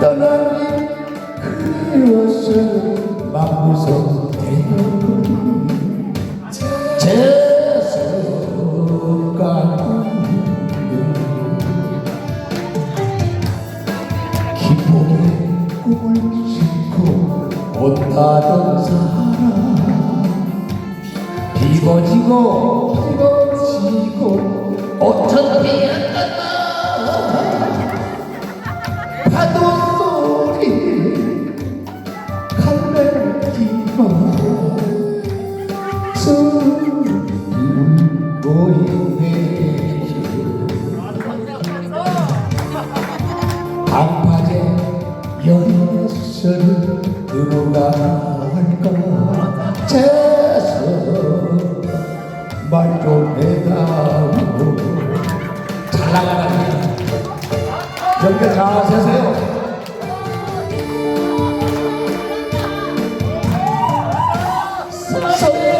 떠나니 그리워서 맘무서 대는 재수가 기쁨의 꿈을 싣고 온다던 사람. 비거지고 비거지고 어차피 파도 방파제 연설을 들어갈까 재서 말좀 해다오 잘 나가다니 경계 잘 하세요 선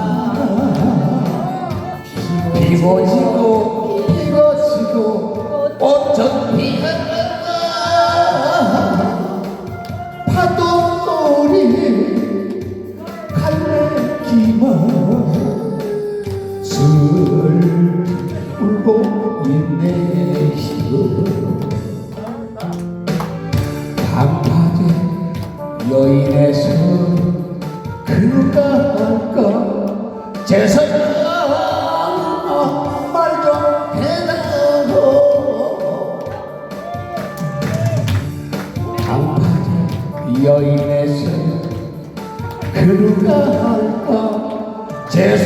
비고지고 어쩐 비가 파도 소리 갈매기만 슬 울고 있네 방파제 여인에서 그가 할까 재선 여인에서 그가 할까? 재선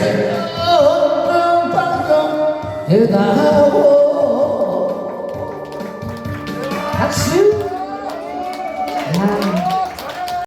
말좀 해다오. 박수